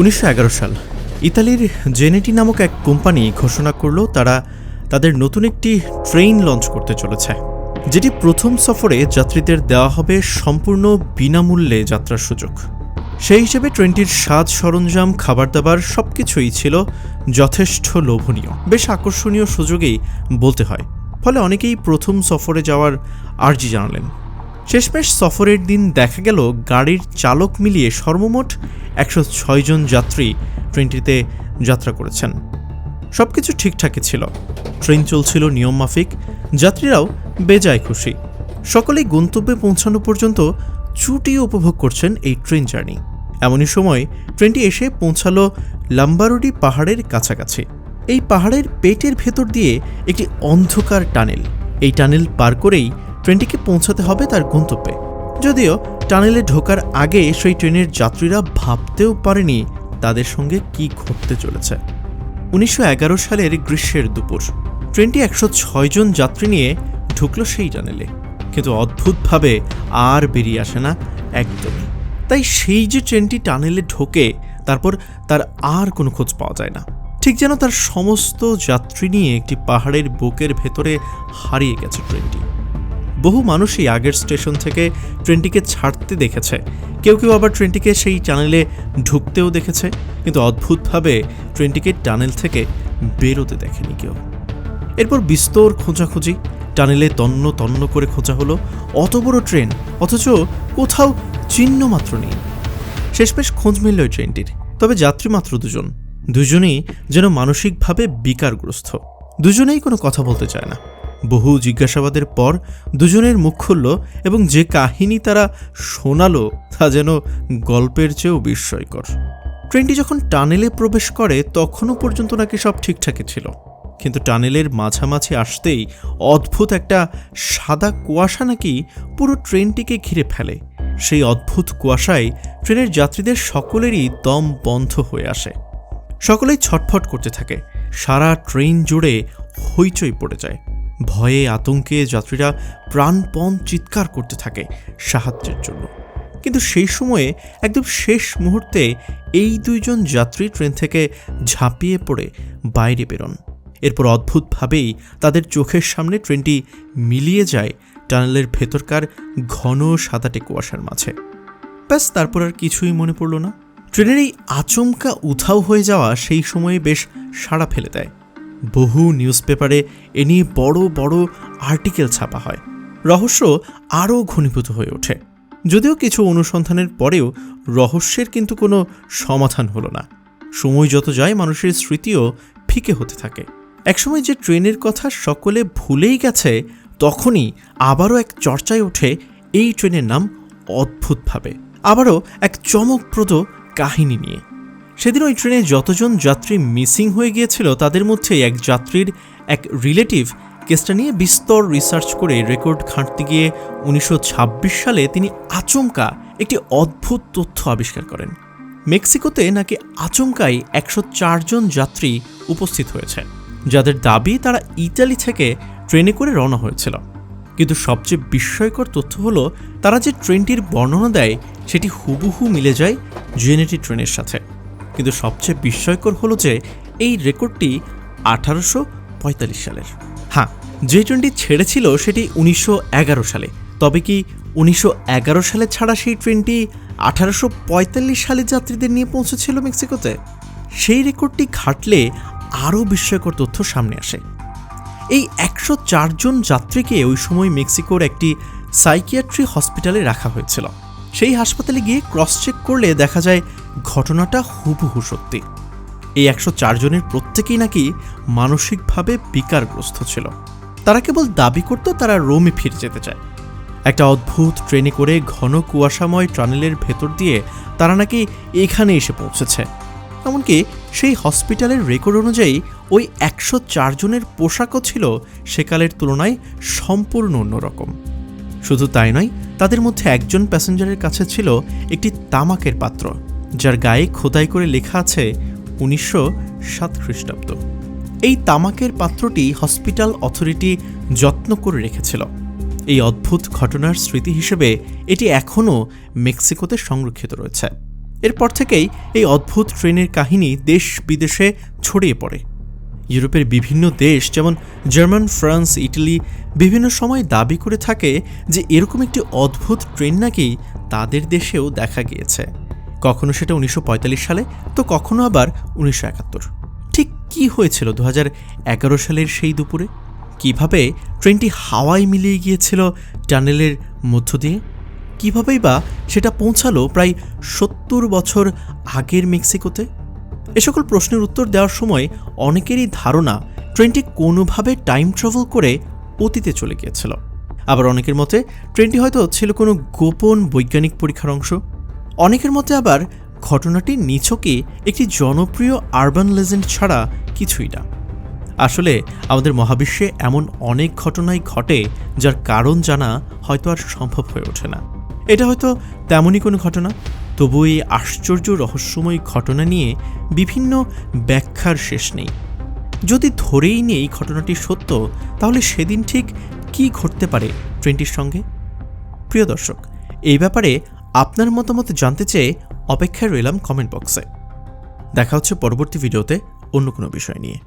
উনিশশো এগারো সাল। ইতালির জেনেটি নামক এক কোম্পানি ঘোষণা করল তারা তাদের নতুন একটি ট্রেন লঞ্চ করতে চলেছে, যেটি প্রথম সফরে যাত্রীদের দেওয়া হবে সম্পূর্ণ বিনামূল্যে যাত্রার সুযোগ। সেই হিসেবে ট্রেনটির সাজ সরঞ্জাম খাবার দাবার সবকিছুই ছিল যথেষ্ট লোভনীয়। বেশ আকর্ষণীয় সুযোগেই বলতে হয়, ফলে অনেকেই প্রথম সফরে যাওয়ার আর্জি জানালেন। শেষমেশ সফরের দিন দেখা গেল গাড়ির চালক মিলিয়ে সর্বমোট একশো জন যাত্রী ট্রেনটিতে যাত্রা করেছেন। সব কিছু ঠিকঠাকই ছিল। ট্রেন চলছিল নিয়মমাফিক, যাত্রীরাও বেজায় খুশি। সকলেই গন্তব্যে পৌঁছানো পর্যন্ত চুটি উপভোগ করছেন এই ট্রেন জার্নি। এমনই সময় ট্রেনটি এসে পৌঁছালো লাম্বারুডি পাহাড়ের কাছাকাছি। এই পাহাড়ের পেটের ভেতর দিয়ে একটি অন্ধকার টানেল। এই টানেল পার করেই ট্রেনটিকে পৌঁছাতে হবে তার গন্তব্যে। যদিও টানেলে ঢোকার আগে সেই ট্রেনের যাত্রীরা ভাবতেও পারেনি তাদের সঙ্গে কি ঘটতে চলেছে। উনিশশো এগারো সালের গ্রীষ্মের দুপুর, ট্রেনটি একশো জন যাত্রী নিয়ে ঢুকলো সেই টানেলে। কিন্তু অদ্ভুতভাবে আর বেরিয়ে আসে না একদমই। তাই সেই যে ট্রেনটি টানেলে ঢোকে, তারপর তার আর কোনো খোঁজ পাওয়া যায় না। ঠিক যেন তার সমস্ত যাত্রী নিয়ে একটি পাহাড়ের বুকের ভেতরে হারিয়ে গেছে ট্রেনটি। বহু মানুষই আগের স্টেশন থেকে ট্রেনটিকে ছাড়তে দেখেছে। কেউ কেউ আবার ট্রেনটিকে সেই টানেলে ঢুকতেও দেখেছে। কিন্তু অদ্ভুতভাবে ট্রেনটিকে টানেল থেকে বেরোতে দেখেনি কেউ। এরপর বিস্তর খোঁজাখুঁজি। টানেলে তন্ন তন্ন করে খোঁজা হলো। অত বড় ট্রেন, অথচ কোথাও চিহ্ন মাত্র নেই। শেষমেশ খোঁজ মিলল ওই ট্রেনটির। তবে যাত্রী মাত্র দুজন। দুজনেই যেন মানসিকভাবে বিকারগ্রস্ত। দুজনেই কোনো কথা বলতে চায় না। বহু জিজ্ঞাসাবাদের পর দুজনের মুখ খুলল এবং যে কাহিনী তারা শোনালো তা যেন গল্পের চেয়েও বিস্ময়কর। ট্রেনটি যখন টানেলে প্রবেশ করে, তখনও পর্যন্ত নাকি সব ঠিকঠাকই ছিল। কিন্তু টানেলের মাঝামাঝি আসতেই অদ্ভুত একটা সাদা কুয়াশা নাকি পুরো ট্রেনটিকে ঘিরে ফেলে। সেই অদ্ভুত কুয়াশায় ট্রেনের যাত্রীদের সকলেরই দম বন্ধ হয়ে আসে। সকলেই ছটফট করতে থাকে। সারা ট্রেন জুড়ে হইচই পড়ে যায়। ভয়ে আতঙ্কে যাত্রীরা প্রাণপণ চিৎকার করতে থাকে সাহায্যের জন্য। কিন্তু সেই সময়ে একদম শেষ মুহূর্তে এই দুইজন যাত্রী ট্রেন থেকে ঝাঁপিয়ে পড়ে বাইরে বেরোন। এরপর অদ্ভুতভাবেই তাদের চোখের সামনে ট্রেনটি মিলিয়ে যায় টানেলের ভেতরকার ঘন সাদাটে কুয়াশার মাঝে। ব্যাস, তারপর আর কিছুই মনে পড়ল না। ট্রেনের এই আচমকা উধাও হয়ে যাওয়া সেই সময়ে বেশ সাড়া ফেলে দেয়। বহু নিউজ পেপারে এ নিয়ে বড় বড় আর্টিকেল ছাপা হয়। রহস্য আরও ঘনীভূত হয়ে ওঠে। যদিও কিছু অনুসন্ধানের পরেও রহস্যের কিন্তু কোনো সমাধান হলো না। সময় যত যায়, মানুষের স্মৃতিও ফিকে হতে থাকে। একসময় যে ট্রেনের কথা সকলে ভুলেই গেছে, তখনই আবারও এক চর্চায় ওঠে এই ট্রেনের নাম অদ্ভুতভাবে। আবারও এক চমকপ্রদ কাহিনী নিয়ে। সেদিন ওই ট্রেনে যতজন যাত্রী মিসিং হয়ে গিয়েছিল, তাদের মধ্যে এক যাত্রীর এক রিলেটিভ কেসটা নিয়ে বিস্তর রিসার্চ করে রেকর্ড ঘাঁটতে গিয়ে উনিশশো ছাব্বিশ সালে তিনি আচমকা একটি অদ্ভুত তথ্য আবিষ্কার করেন। মেক্সিকোতে নাকি আচমকাই একশো জন যাত্রী উপস্থিত হয়েছে, যাদের দাবি তারা ইটালি থেকে ট্রেনে করে রওনা হয়েছিল। কিন্তু সবচেয়ে বিস্ময়কর তথ্য হলো, তারা যে ট্রেনটির বর্ণনা দেয়, সেটি হুবহু মিলে যায় জেনেটি ট্রেনের সাথে। কিন্তু সবচেয়ে বিস্ময়কর হলো যে এই রেকর্ডটি আঠারোশো পঁয়তাল্লিশ সালের। হ্যাঁ যে ট্রেনটি ছেড়েছিল সেটি উনিশশো এগারো সালে। তবে কি উনিশশো এগারো সালে ছাড়া সেই ট্রেনটি আঠারোশো পঁয়তাল্লিশ সালে যাত্রীদের নিয়ে পৌঁছেছিল মেক্সিকোতে? সেই রেকর্ডটি ঘাটলে আরও বিস্ময়কর তথ্য সামনে আসে। এই একশো চারজন যাত্রীকে ওই সময় মেক্সিকোর একটি সাইকিয়াট্রি হসপিটালে রাখা হয়েছিল। সেই হাসপাতালে গিয়ে ক্রস চেক করলে দেখা যায় ঘটনাটা হুবহু সত্যি। এই একশো জনের প্রত্যেকেই নাকি মানসিকভাবে বিকারগ্রস্ত ছিল। তারা কেবল দাবি করত তারা রোমে ফিরে যেতে চায়। একটা অদ্ভুত ট্রেনে করে ঘন কুয়াশাময় টানেলের ভেতর দিয়ে তারা নাকি এখানে এসে পৌঁছেছে। এমনকি সেই হসপিটালের রেকর্ড অনুযায়ী ওই একশো জনের পোশাকও ছিল সেকালের তুলনায় সম্পূর্ণ অন্যরকম। শুধু তাই নয়, তাদের মধ্যে একজন প্যাসেঞ্জারের কাছে ছিল একটি তামাকের পাত্র, যার গায়ে খোদাই করে লেখা আছে উনিশশো সাত খ্রিস্টাব্দ। এই তামাকের পাত্রটি হসপিটাল অথরিটি যত্ন করে রেখেছিল। এই অদ্ভুত ঘটনার স্মৃতি হিসেবে এটি এখনও মেক্সিকোতে সংরক্ষিত রয়েছে। এরপর থেকেই এই অদ্ভুত ট্রেনের কাহিনী দেশ বিদেশে ছড়িয়ে পড়ে। ইউরোপের বিভিন্ন দেশ, যেমন জার্মান, ফ্রান্স, ইটালি, বিভিন্ন সময় দাবি করে থাকে যে এরকম একটি অদ্ভুত ট্রেন নাকি তাদের দেশেও দেখা গিয়েছে। কখনো সেটা উনিশশো পঁয়তাল্লিশ সালে, তো কখনো আবার উনিশশো একাত্তর। ঠিক কি হয়েছিল দু সালের সেই দুপুরে? কীভাবে ট্রেনটি হাওয়ায় মিলিয়ে গিয়েছিল টানেলের মধ্য দিয়ে? কীভাবেই বা সেটা পৌঁছালো প্রায় সত্তর বছর আগের মেক্সিকোতে? এ সকল প্রশ্নের উত্তর দেওয়ার সময় অনেকেরই ধারণা ট্রেনটি কোনোভাবে টাইম ট্রাভেল করে অতীতে চলে গিয়েছিল। আবার অনেকের মতে, ট্রেনটি হয়তো ছিল কোনো গোপন বৈজ্ঞানিক পরীক্ষার অংশ। অনেকের মতে আবার ঘটনাটি নিছকে একটি জনপ্রিয় আরবান লেজেন্ড ছাড়া কিছুই না। আসলে আমাদের মহাবিশ্বে এমন অনেক ঘটনাই ঘটে যার কারণ জানা হয়তো আর সম্ভব হয়ে ওঠে না। এটা হয়তো তেমনই কোনো ঘটনা। তবু এই আশ্চর্য রহস্যময় ঘটনা নিয়ে বিভিন্ন ব্যাখ্যার শেষ নেই। যদি ধরেই নেই ঘটনাটি সত্য, তাহলে সেদিন ঠিক কি ঘটতে পারে ট্রেনটির সঙ্গে? প্রিয় দর্শক, এই ব্যাপারে আপনার মতামত জানতে চেয়ে অপেক্ষায় রইলাম কমেন্ট বক্সে। দেখা হচ্ছে পরবর্তী ভিডিওতে অন্য কোনো বিষয় নিয়ে।